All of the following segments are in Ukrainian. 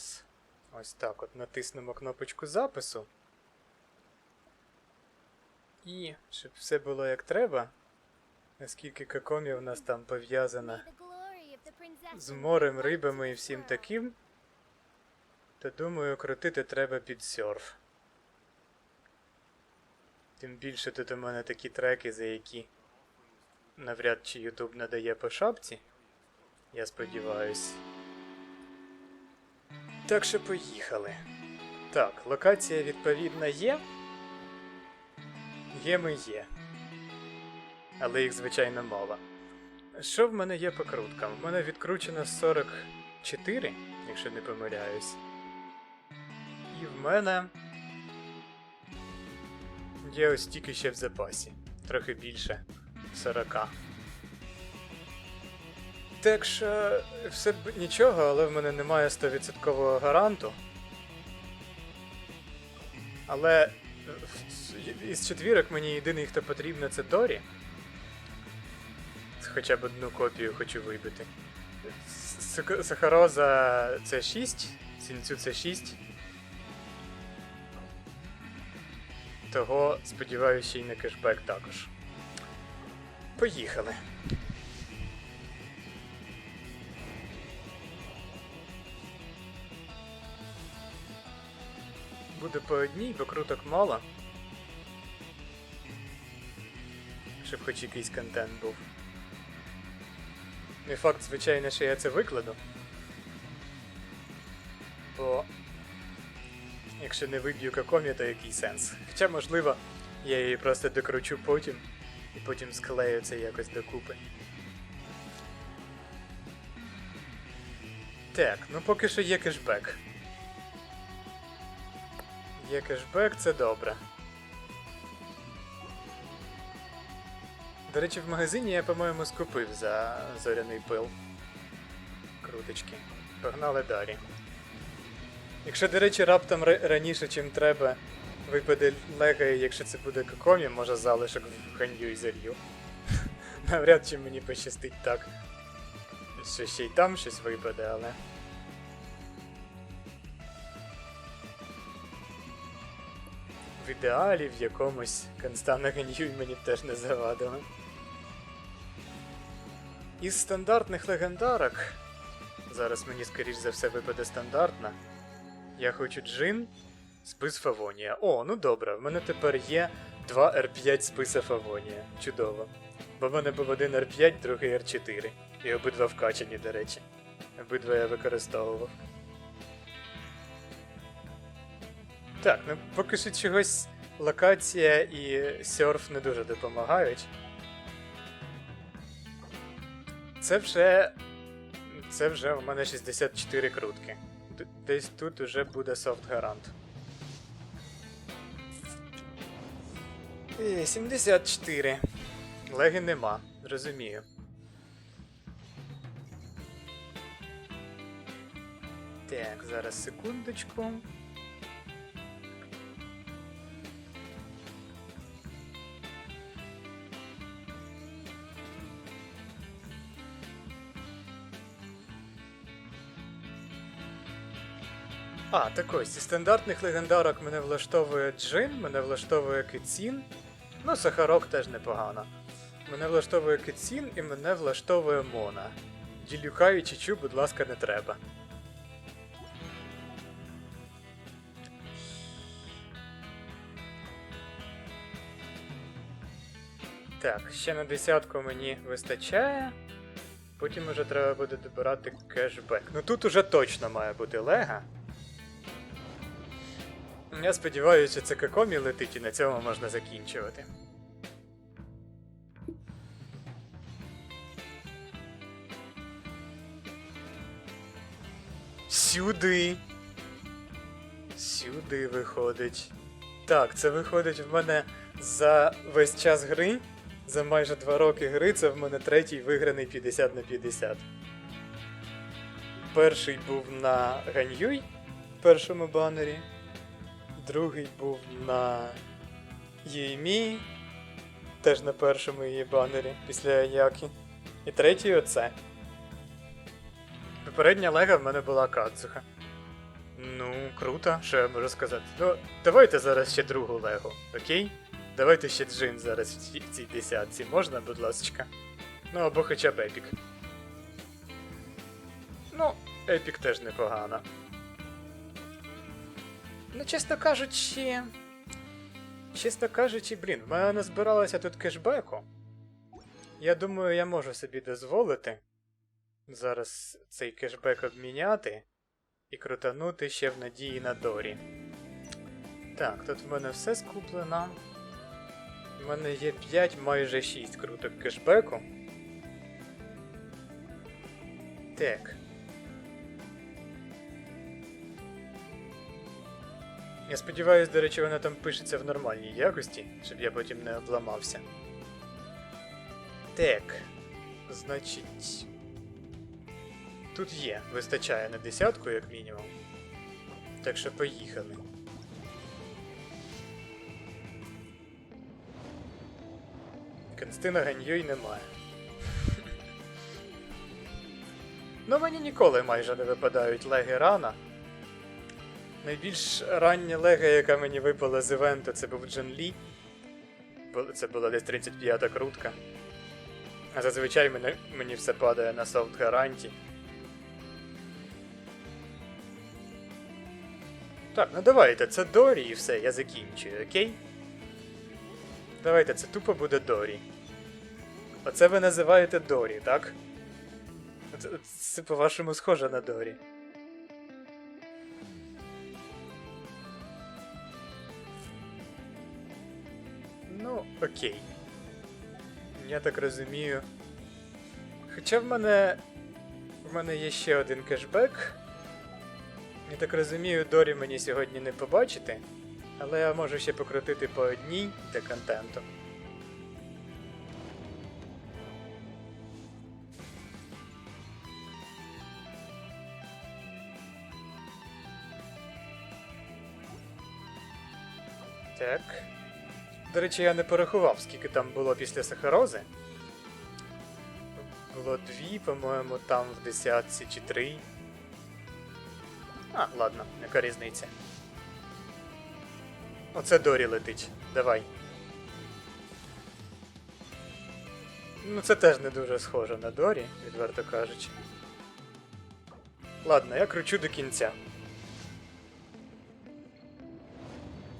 Зараз. Ось так от натиснемо кнопочку запису. І щоб все було як треба, наскільки Какомі в нас там пов'язана з морем, рибами і всім таким, то думаю, крутити треба під серф. Тим більше тут у мене такі треки, за які навряд чи YouTube надає по шапці. Я сподіваюсь. Так що поїхали. Так, локація відповідна є. Є ми є. Але їх, звичайно, мало. Що в мене є по круткам? В мене відкручено 44, якщо не помиляюсь. І в мене є ось тільки ще в запасі. Трохи більше 40. Так що все б нічого, але в мене немає 100% гаранту. Але із четвірок мені єдиний, хто потрібно, це Дорі. Хоча б одну копію хочу вибити. Сахароза це 6, Сінцю це 6. Того, сподіваюся, й на кешбек також. Поїхали. Буде по одній, бо круток мало. Щоб хоч якийсь контент був. Не факт, звичайно, що я це викладу. Бо. Якщо не виб'ю какомі, то який сенс. Хоча, можливо, я її просто докручу потім і потім склею це якось докупи. Так, ну поки що є кешбек. Є кешбек, це добре. До речі, в магазині я, по-моєму, скупив за зоряний пил. Круточки. Погнали далі. Якщо, до речі, раптом раніше, чим треба, випаде лего, і якщо це буде кокомі, може залишок в ханью і залью. Навряд чи мені пощастить так. Що ще й там щось випаде, але. Ідеалі в якомусь Констана мені б теж не завадило. Із стандартних легендарок. Зараз мені, скоріш за все, випаде стандартна. Я хочу джин, спис Фавонія. О, ну добре, в мене тепер є 2 R5 списа Фавонія. Чудово. Бо в мене був один R5, другий R4. І обидва вкачані, до речі. Обидва я використовував. Так, ну поки що чогось локація і серф не дуже допомагають. Це вже. Це вже у мене 64 крутки. Десь тут уже буде софт гарант. Е, 74. Леги нема, розумію. Так, зараз секундочку. А, так ось, зі стандартних легендарок мене влаштовує Джин, мене влаштовує Кицін. Ну, Сахарок теж непогано. Мене влаштовує Кицін і мене влаштовує Мона. Ділюка і Чичу, будь ласка, не треба. Так, ще на десятку мені вистачає. Потім уже треба буде добирати кешбек. Ну тут уже точно має бути лега. Я сподіваюся, це какомі летить і на цьому можна закінчувати. Сюди. Сюди виходить. Так, це виходить в мене за весь час гри. За майже 2 роки гри це в мене третій виграний 50 на 50. Перший був на Ганьюй в першому банері. Другий був на Єймі, теж на першому її банері після Аяки. І третій оце. Попередня лега в мене була Кадзуха. Ну, круто, що я можу сказати. Ну, давайте зараз ще другу лего, окей? Давайте ще джин зараз в цій десятці. Можна, будь ласка? Ну, або хоча б епік. Ну, епік теж непогано. Ну, чесно кажучи. Чесно кажучи, блін, в мене назбиралося тут кешбеку. Я думаю, я можу собі дозволити зараз цей кешбек обміняти і крутанути ще в надії на Дорі. Так, тут в мене все скуплено. У мене є 5, майже 6 круток кешбеку. Так. Я сподіваюся, до речі, вона там пишеться в нормальній якості, щоб я потім не обламався. Так. Значить. Тут є, вистачає на десятку, як мінімум. Так що поїхали. Констина Ганьюй немає. Ну мені ніколи майже не випадають леги рана. Найбільш рання лега, яка мені випала з івенту, це був Джен Лі. Це була десь 35-та крутка. А зазвичай мене, мені все падає на софт гаранті. Так, ну давайте, це Дорі і все, я закінчую, окей? Давайте, це тупо буде Дорі. Оце ви називаєте Дорі, так? Це, це по-вашому схоже на Дорі. Окей. Я так розумію. Хоча в мене. В мене є ще один кешбек. Я так розумію, Дорі мені сьогодні не побачити, але я можу ще покрутити по одній для контенту. Так. До речі, я не порахував, скільки там було після сахарози. Було дві, по-моєму, там в десятці чи три. А, ладно, яка різниця. Оце Дорі летить. Давай. Ну, це теж не дуже схоже на Дорі, відверто кажучи. Ладно, я кручу до кінця.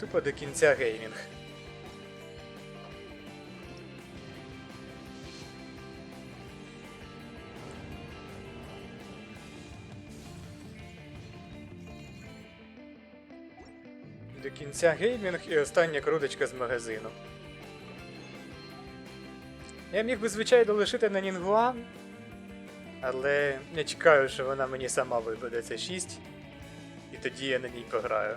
Тупо до кінця геймінг. До кінця геймінг і остання круточка з магазину. Я міг би, звичайно, лишити на Нінгуан, але я чекаю, що вона мені сама випаде це 6, і тоді я на ній пограю.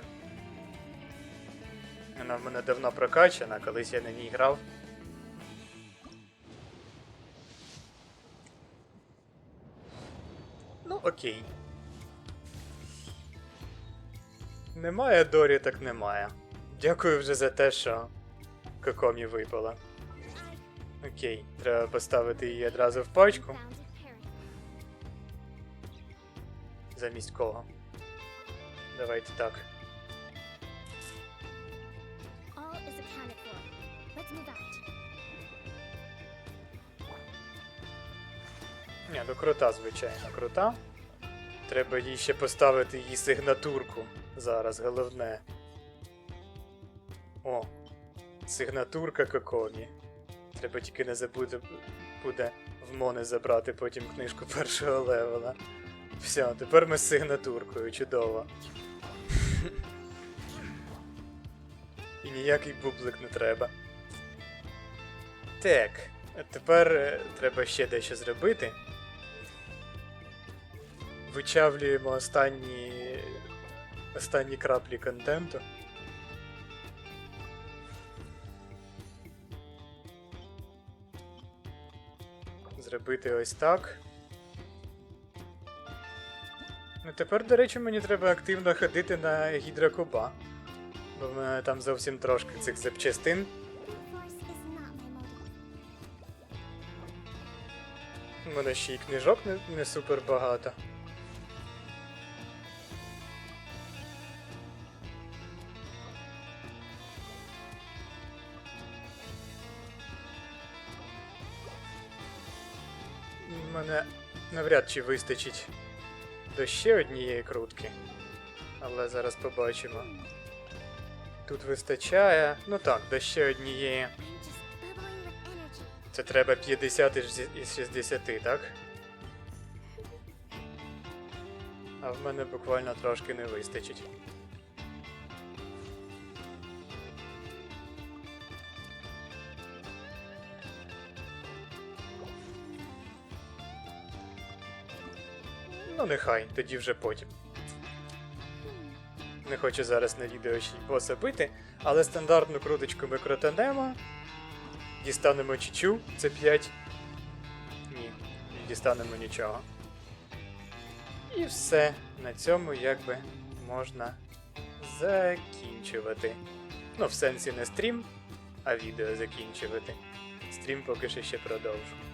Вона в мене давно прокачана, колись я на ній грав. Ну, окей. Немає Дорі, так немає. Дякую вже за те, що Кокомі випала. Окей, треба поставити її одразу в пачку. Замість кого? Давайте так. Ні, ну крута, звичайно, крута. Треба їй ще поставити її сигнатурку. Зараз головне. О, сигнатурка Кокомі. Треба тільки не забути буде в Мони забрати потім книжку першого левела. Все, тепер ми з сигнатуркою, чудово. І ніякий бублик не треба. Так, тепер е, треба ще дещо зробити. Вичавлюємо останні. Останні краплі контенту. Зробити ось так. Ну тепер, до речі, мені треба активно ходити на гідрокуба. Бо в мене там зовсім трошки цих запчастин. У мене ще й книжок не, не супер багато. Мене навряд чи вистачить до ще однієї крутки. Але зараз побачимо. Тут вистачає. Ну так, до ще однієї. Це треба 50 із із 60, так? А в мене буквально трошки не вистачить. Нехай, тоді вже потім. Не хочу зараз на відео ще й боса бити, але стандартну круточку ми крутанемо. Дістанемо чічу, це 5. Ні, не дістанемо нічого. І все. На цьому якби можна закінчувати. Ну, в сенсі не стрім, а відео закінчувати. Стрім поки що ще продовжу.